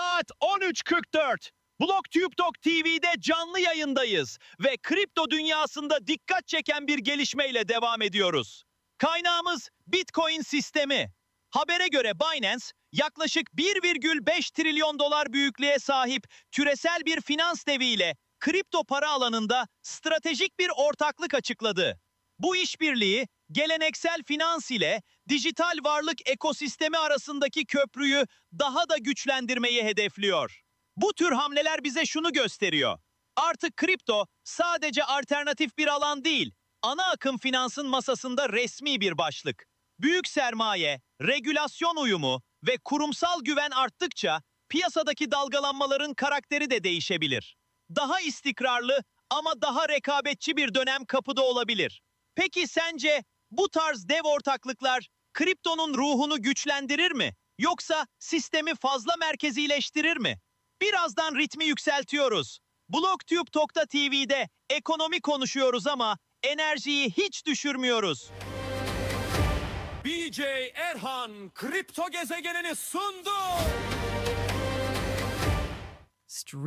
13.44. BlogTube.Talk TV'de canlı yayındayız ve kripto dünyasında dikkat çeken bir gelişmeyle devam ediyoruz. Kaynağımız Bitcoin sistemi. Habere göre Binance yaklaşık 1,5 trilyon dolar büyüklüğe sahip küresel bir finans deviyle kripto para alanında stratejik bir ortaklık açıkladı. Bu işbirliği geleneksel finans ile dijital varlık ekosistemi arasındaki köprüyü daha da güçlendirmeyi hedefliyor. Bu tür hamleler bize şunu gösteriyor. Artık kripto sadece alternatif bir alan değil, ana akım finansın masasında resmi bir başlık. Büyük sermaye, regülasyon uyumu ve kurumsal güven arttıkça piyasadaki dalgalanmaların karakteri de değişebilir. Daha istikrarlı ama daha rekabetçi bir dönem kapıda olabilir. Peki sence bu tarz dev ortaklıklar kriptonun ruhunu güçlendirir mi? Yoksa sistemi fazla merkezileştirir mi? Birazdan ritmi yükseltiyoruz. BlogTube.tv'de ekonomi konuşuyoruz ama enerjiyi hiç düşürmüyoruz. BJ Erhan kripto gezegenini sundu. Stream.